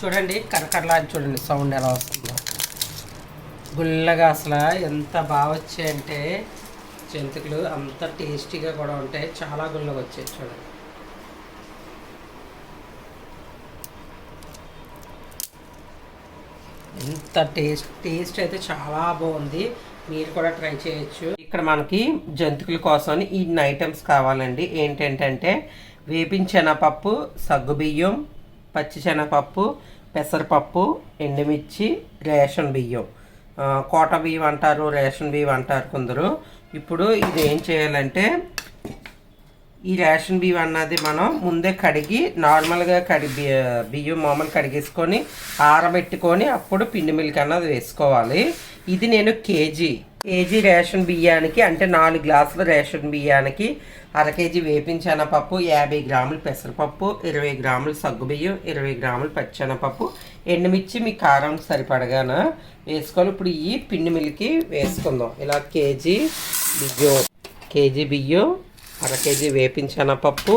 చూడండి కరకరలా చూడండి సౌండ్ ఎలా వస్తుందో. గుల్లగా అసలు ఎంత బాగా వచ్చాయంటే జంతికలు అంత టేస్టీగా కూడా ఉంటాయి చాలా గుల్లగా వచ్చాయి చూడండి. ఎంత టేస్ట్ టేస్ట్ అయితే చాలా బాగుంది. మీరు కూడా ట్రై చేయొచ్చు. ఇక్కడ మనకి జంతికల కోసం ఇన్ని ఐటమ్స్ కావాలండి. ఏంటంటే వేపించిన పప్పు సగ్గుబియ్యం పచ్చిశనగపప్పు పెసరపప్పు ఎండుమిర్చి రేషన్ బియ్యం. కోట బియ్యం అంటారు రేషన్ బియ్యం అంటారు కొందరు. ఇప్పుడు ఇది ఏం చేయాలంటే ఈ రేషన్ బియ్యం అన్నది మనం ముందే కడిగి నార్మల్గా కడిగి బియ్యం మామూలు కడిగేసుకొని ఆరబెట్టుకొని అప్పుడు పిండి మిల్క్ అన్నది వేసుకోవాలి. ఇది నేను కేజీ. కేజీ రేషన్ బియ్యానికి అంటే నాలుగు గ్లాసుల రేషన్ బియ్యానికి అర కేజీ వేపించనపప్పు యాభై గ్రాములు పెసరపప్పు ఇరవై గ్రాములు సగ్గుబియ్యం ఇరవై గ్రాములు పచ్చెనపప్పు ఎండుమిర్చి మీ కారం సరిపడగాన వేసుకొని ఇప్పుడు ఈ పిండి మిల్కి వేసుకుందాం. ఇలా కేజీ బియ్యం కేజీ బియ్యం అర కేజీ వేపించనపప్పు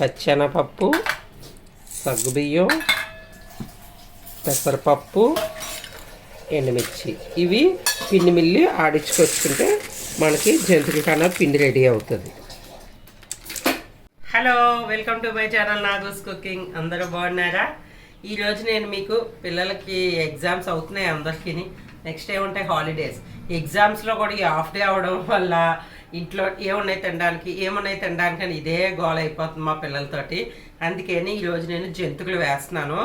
పచ్చెనపప్పు సగ్గుబియ్యం పెసరపప్పు ఎండుమిర్చి. ఇవి పిండి మిల్లి ఆడించుకొచ్చుకుంటే మనకి జంతువుల కన్నా పిండి రెడీ అవుతుంది. Hello welcome to my channel Nagos cooking. అందరూ బాగున్నారా? ఈరోజు నేను మీకు పిల్లలకి ఎగ్జామ్స్ అవుతున్నాయి అందరికీ నెక్స్ట్ ఏముంటాయి? హాలిడేస్. ఎగ్జామ్స్లో కూడా ఈ హాఫ్ డే అవడం వల్ల ఇంట్లో ఏమున్నాయి తినడానికి ఏమున్నాయి తినడానికి అని ఇదే గోల్ అయిపోతుంది మా పిల్లలతోటి. అందుకని ఈరోజు నేను జంతుకులు వేస్తున్నాను.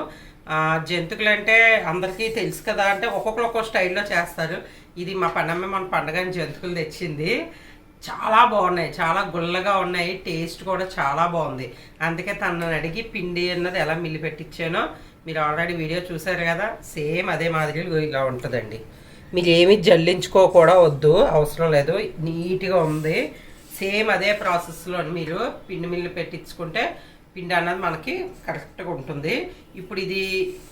జంతుకులు అంటే అందరికీ తెలుసు కదా అంటే ఒక్కొక్కరు ఒక్కొక్క స్టైల్లో చేస్తారు. ఇది మా పండమ్మ మన పండగని జంతుకులు తెచ్చింది. చాలా బాగున్నాయి చాలా గుల్లగా ఉన్నాయి టేస్ట్ కూడా చాలా బాగుంది. అందుకే తనని అడిగి పిండి అన్నది ఎలా మిల్లి పెట్టించానో మీరు ఆల్రెడీ వీడియో చూసారు కదా సేమ్ అదే మాదిరిగా ఇలా ఉంటుందండి. మీరు ఏమి జల్లించుకో కూడా వద్దు అవసరం లేదు. నీట్గా ఉంది. సేమ్ అదే ప్రాసెస్లో మీరు పిండి మిల్లు పెట్టించుకుంటే పిండి అన్నది మనకి కరెక్ట్గా ఉంటుంది. ఇప్పుడు ఇది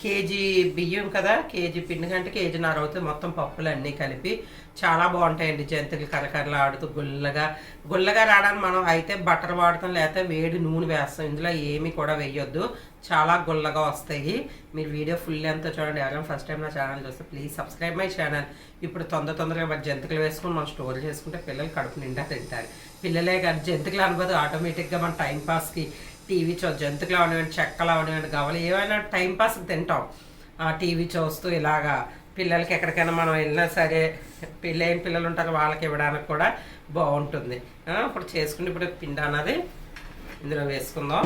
కేజీ బియ్యం కదా కేజీ పిండి కంటే కేజీన్నర అవుతుంది మొత్తం పప్పులు అన్నీ కలిపి. చాలా బాగుంటాయండి జంతికలు కరకరలు ఆడుతూ గుల్లగా. గుల్లగా రావడానికి మనం అయితే బటర్ వాడతాం లేకపోతే వేడి నూనె వేస్తాం. ఇందులో ఏమీ కూడా వేయొద్దు. చాలా గుల్లగా వస్తాయి. మీరు వీడియో ఫుల్ ఎంత చూడండి. ఎవరైనా ఫస్ట్ టైం నా ఛానల్ చూస్తే ప్లీజ్ సబ్స్క్రైబ్ మై ఛానల్ ఇప్పుడు తొందర తొందరగా మరి జంతికలు వేసుకొని మనం స్టోర్ చేసుకుంటే పిల్లలు కడుపు నిండా తింటారు. పిల్లలే కానీ జంతికలు అనుకోదు ఆటోమేటిక్గా మన టైం పాస్కి టీవీ చూ జంతువులు అవనివ్వండి చెక్కలు అవనివ్వండి కావాలి ఏమైనా టైంపాస్ తింటాం. ఆ టీవీ చూస్తూ ఇలాగా పిల్లలకి ఎక్కడికైనా మనం వెళ్ళినా సరే పెళ్ళైన పిల్లలు ఉంటారు వాళ్ళకి ఇవ్వడానికి కూడా బాగుంటుంది. ఇప్పుడు చేసుకుని ఇప్పుడు పిండి అన్నది ఇందులో వేసుకుందాం.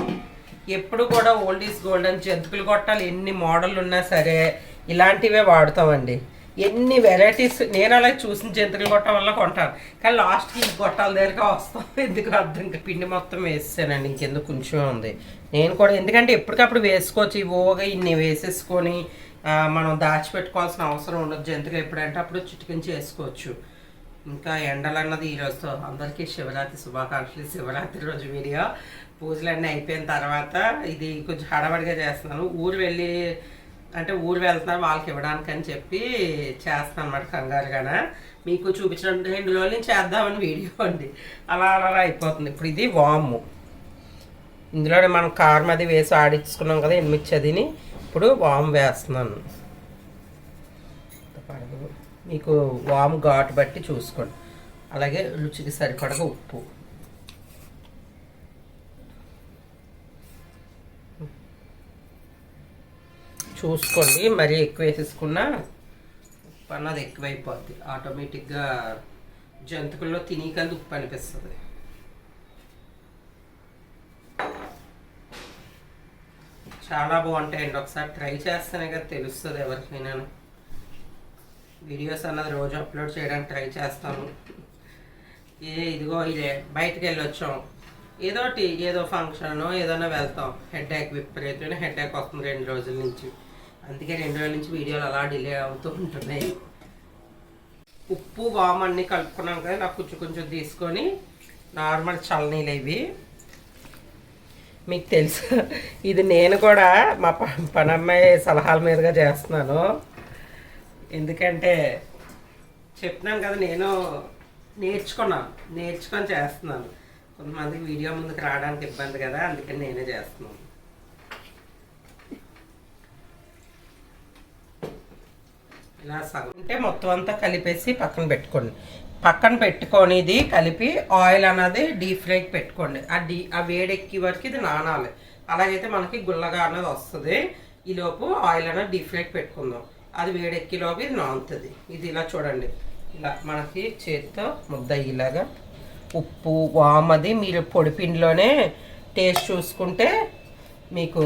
ఎప్పుడు కూడా ఓల్డ్ ఈజ్ గోల్డ్ అని జంతుకులు కొట్టాలి. ఎన్ని మోడల్ ఉన్నా సరే ఇలాంటివే వాడతామండి. ఎన్ని వెరైటీస్ నేను అలా చూసిన జంతువులు గొట్టం వల్ల కొంటాను కానీ లాస్ట్కి ఈ గొట్టాల దగ్గరగా వస్తాం. ఎందుకు అర్థం పిండి మొత్తం వేసానండి ఇంకెందుకు కొంచెం ఉంది. నేను కూడా ఎందుకంటే ఎప్పటికప్పుడు వేసుకోవచ్చు. ఈ ఓగా ఇన్ని వేసేసుకొని మనం దాచిపెట్టుకోవాల్సిన అవసరం ఉండదు. జంతువులు ఎప్పుడంటే అప్పుడు చిటికించి వేసుకోవచ్చు ఇంకా ఎండలన్నది ఈరోజుతో అందరికీ శివరాత్రి శుభాకాంక్షలు. శివరాత్రి రోజు వీడియో పూజలన్నీ అయిపోయిన తర్వాత ఇది కొంచెం హడబడిగా చేస్తున్నాను. ఊరు వెళ్ళి అంటే ఊరు వెళ్తున్నారు వాళ్ళకి ఇవ్వడానికి అని చెప్పి చేస్తాను అనమాట కంగారుగాన. మీకు చూపించిన రెండు రోజుల నుంచి చేద్దామని వీడియో అండి. అలా అలా అలా అయిపోతుంది. ఇప్పుడు ఇది వాము. ఇందులోనే మనం కారం అది వేసి ఆడించుకున్నాం కదా ఎనిమిది చదివిని ఇప్పుడు వాము వేస్తున్నాను. మీకు వాము ఘాటు బట్టి చూసుకోండి. అలాగే రుచికి సరిపడగా ఉప్పు. చూసుకోండి. మరీ ఎక్కువ వేసేసుకున్నా ఉప్పు అన్నది ఎక్కువైపోద్ది. ఆటోమేటిక్గా జంతుకుల్లో తినకంది ఉప్పు అనిపిస్తుంది. చాలా బాగుంటాయండి. ఒకసారి ట్రై చేస్తేనే కదా తెలుస్తుంది ఎవరికైనా. వీడియోస్ అన్నది రోజు అప్లోడ్ చేయడానికి ట్రై చేస్తాను. ఏ ఇదిగో ఇదే బయటకు వెళ్ళి వచ్చాం ఏదో ఒకటి ఏదో ఫంక్షన్ ఏదైనా వెళ్తాం. హెడ్ ఏక్ విపరీతమైన హెడ్ ఏక్ వస్తుంది రెండు రోజుల నుంచి. అందుకే రెండు రోజుల నుంచి వీడియోలు అలా డిలే అవుతూ ఉంటున్నాయి. ఉప్పు వామ్ అన్నీ కలుపుకున్నాం కదా నాకు కొంచెం కొంచెం తీసుకొని నార్మల్ చల్లనీళ్ళు ఇవి. మీకు తెలుసు ఇది నేను కూడా మా పనమ్మాయి సలహాల మీదుగా చేస్తున్నాను. ఎందుకంటే చెప్తున్నాను కదా నేను నేర్చుకున్నాను నేర్చుకొని చేస్తున్నాను. కొంతమందికి వీడియో ముందుకు రావడానికి ఇబ్బంది కదా అందుకని నేనే చేస్తున్నాను. ఇలా సగం అంటే మొత్తం అంతా కలిపేసి పక్కన పెట్టుకోండి. పక్కన పెట్టుకొని ఇది కలిపి ఆయిల్ అన్నది డీప్ ఫ్రైకి పెట్టుకోండి. ఆ డీ ఆ వేడెక్కి వరకు ఇది నానాలి. అలాగైతే మనకి గుల్లగా అన్నది వస్తుంది. ఈలోపు ఆయిల్ అనేది డీప్ ఫ్రైకి పెట్టుకుందాం. అది వేడెక్కిలోపు ఇది నానుతుంది. ఇది ఇలా చూడండి. ఇలా మనకి చేతితో ముద్ద అయ్యేలాగా ఉప్పు వామది మీరు పొడి పిండిలోనే టేస్ట్ చూసుకుంటే మీకు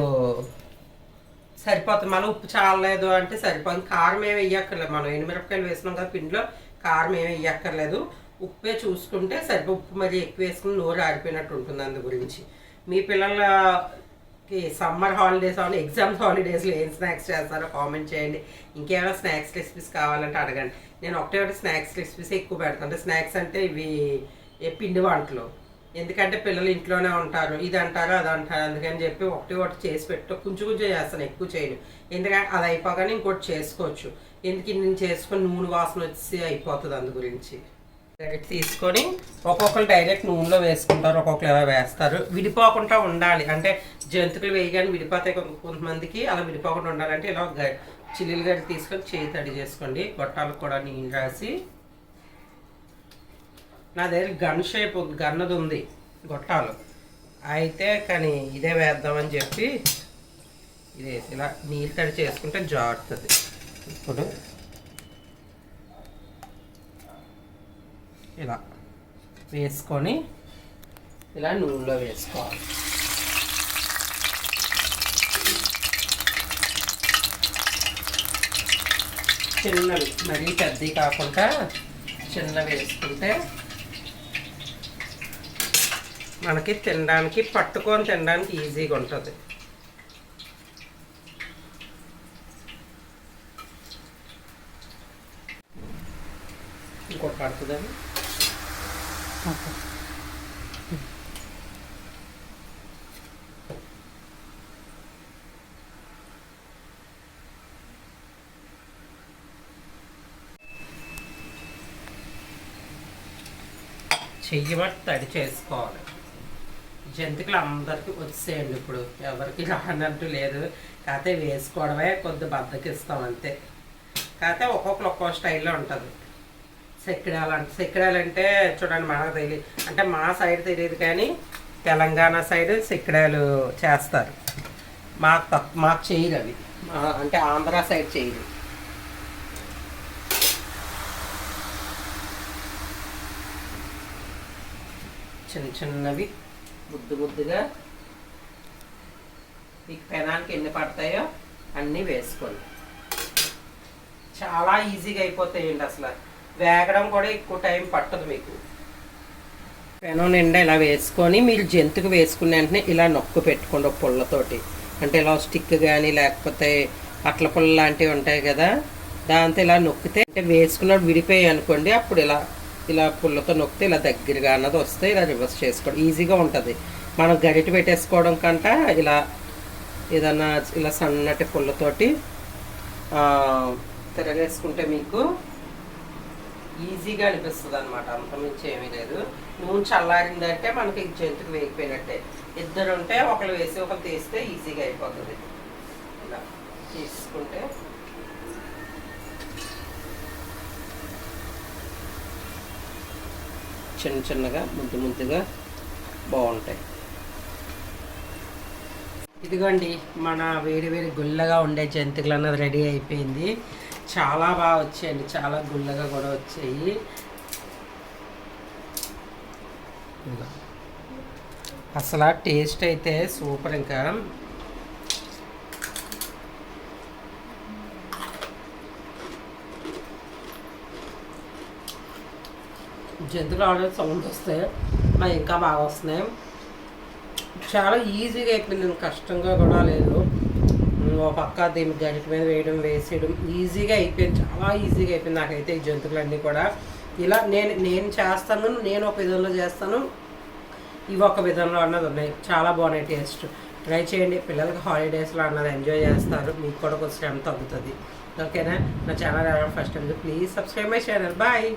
సరిపోతుంది. మనం ఉప్పు చాలలేదు అంటే సరిపోతుంది. కారం ఏమి వేయక్కర్లేదు. మనం ఎండుమిరపకాయలు వేసినాం కదా పిండిలో కారం ఏమి వేయక్కర్లేదు. ఉప్పే చూసుకుంటే సరిపో ఉప్పు మరి ఎక్కువ వేసుకుని నోరు ఆరిపోయినట్టు ఉంటుంది అందు గురించి. మీ పిల్లలకి సమ్మర్ హాలిడేస్ అని ఎగ్జామ్స్ హాలిడేస్లో ఏం స్నాక్స్ చేస్తారో కామెంట్ చేయండి. ఇంకేమైనా స్నాక్స్ రెసిపీస్ కావాలంటే అడగండి. నేను ఒకటే ఒకటి స్నాక్స్ రెసిపీస్ ఎక్కువ పెడతాను. అంటే స్నాక్స్ అంటే ఇవి పిండి వంటలు. ఎందుకంటే పిల్లలు ఇంట్లోనే ఉంటారు ఇది అంటారు అది అంటారు అందుకని చెప్పి ఒకటి ఒకటి చేసి పెట్టు. కొంచెం కొంచెం చేస్తాను ఎక్కువ చేయను. ఎందుకంటే అది అయిపోగానే ఇంకోటి చేసుకోవచ్చు. ఎందుకు నేను చేసుకొని నూనె వాసన వచ్చి అయిపోతుంది అందు గురించి. డైరెక్ట్ తీసుకొని ఒక్కొక్కరు డైరెక్ట్ నూనెలో వేసుకుంటారు ఒక్కొక్కరు ఎలా వేస్తారు. విడిపోకుండా ఉండాలి. అంటే జంతువులు వేయగానే విడిపోతాయి కొంతమందికి అలా విడిపోకుండా ఉండాలంటే ఇలా గ- చిల్లీలు గడ్డి తీసుకొని చేయి తడి చేసుకోండి. గొట్టాలకు కూడా నీళ్ళు రాసి నా దగ్గర గన్ షేప్ గన్నది ఉంది గొట్టాలు. అయితే కానీ ఇదే వేద్దామని చెప్పి ఇది ఇలా నీళ్ళు తడి చేసుకుంటే జారుతుంది. ఇప్పుడు? ఇలా వేసుకొని ఇలా నూనెలో వేసుకోవాలి. చిన్నవి మరీ పెద్దవి కాకుండా చిన్నవి వేసుకుంటే మనకి తినడానికి పట్టుకొని తినడానికి ఈజీగా ఉంటుంది. ఇంకోటి పడుతుందని చెయ్యి బట్టి తడి చేసుకోవాలి. జంతికలు అందరికీ వచ్చేయండి ఇప్పుడు. ఎవరికి రానంటూ లేదు. కాకపోతే వేసుకోవడమే కొద్ది బద్దకిస్తాం అంతే. కాకపోతే ఒక్కొక్కరు ఒక్కో స్టైల్లో ఉంటుంది. సెక్కిడాలు అంటే సెక్కిడాలంటే చూడండి మనకు తెలియదు అంటే మా సైడ్ తెలియదు కానీ తెలంగాణ సైడ్ సెక్కిడాలు చేస్తారు. మాకు తక్కువ మాకు చేయరు అవి. మా- అంటే ఆంధ్ర సైడ్ చేయరు చిన్న చిన్నవి ముద్దు ముద్దుగా మీకు పెనానికి ఎన్ని పడతాయో అన్నీ వేసుకోండి. చాలా ఈజీగా అయిపోతాయండి అసలు. వేగడం కూడా ఎక్కువ టైం పట్టదు మీకు. పెనం నిండా ఇలా వేసుకొని మీరు జంతుకు వేసుకున్న వెంటనే ఇలా నొక్కు పెట్టుకోండి పుల్లతోటి. అంటే ఇలా స్టిక్ కానీ లేకపోతే అట్ల పుల్ల లాంటివి ఉంటాయి కదా దాంతో ఇలా నొక్కితే అంటే వేసుకున్నప్పుడు విడిపోయాయి అనుకోండి అప్పుడు ఇలా ఇలా పుల్లతో నొక్కితే ఇలా దగ్గరగా అన్నది వస్తే ఇలా రివర్స్ చేసుకోవడం. ఈజీగా ఉంటుంది. మనం గరిటె పెట్టేసుకోవడం కంట ఇలా ఏదన్నా ఇలా సన్నటి పుల్లతోటి తిరగేసుకుంటే మీకు ఈజీగా అనిపిస్తుంది అనమాట అంత మించి ఏమీ లేదు. నూనె చల్లారిందంటే మనకి జంతుకు వేగిపోయినట్టే. ఇద్దరు ఉంటే ఒకరు వేసి ఒకరు తీస్తే ఈజీగా అయిపోతుంది. ఇలా తీసుకుంటే చిన్న చిన్నగా ముద్దు ముద్దుగా బాగుంటాయి. ఇదిగోండి మన వేడి వేడి గుల్లగా ఉండే జంతికలు అన్నది రెడీ అయిపోయింది. చాలా బాగా వచ్చాయండి చాలా గుల్లగా కూడా వచ్చాయి. అసలు టేస్ట్ అయితే సూపర్ ఇంకా. జంతువులు ఆల్రెడీ సౌండ్ వస్తాయి మరి ఇంకా బాగా వస్తున్నాయి. చాలా ఈజీగా అయిపోయింది. కష్టంగా కూడా లేదు. ఓ పక్క దీని గరిట మీద వేయడం వేసేయడం ఈజీగా అయిపోయింది. చాలా ఈజీగా అయిపోయింది నాకైతే ఈ జంతువులన్నీ కూడా. ఇలా నేను నేను చేస్తాను నేను ఒక విధంలో చేస్తాను. ఇవి ఒక విధంలో అన్నది ఉన్నాయి. చాలా బాగున్నాయి టేస్ట్. ట్రై చేయండి. పిల్లలకి హాలిడేస్లో అన్నది ఎంజాయ్ చేస్తారు. మీకు కూడా కొంచెం శ్రమ తగ్గుతుంది. ఓకేనా? నా channel first please subscribe my channel bye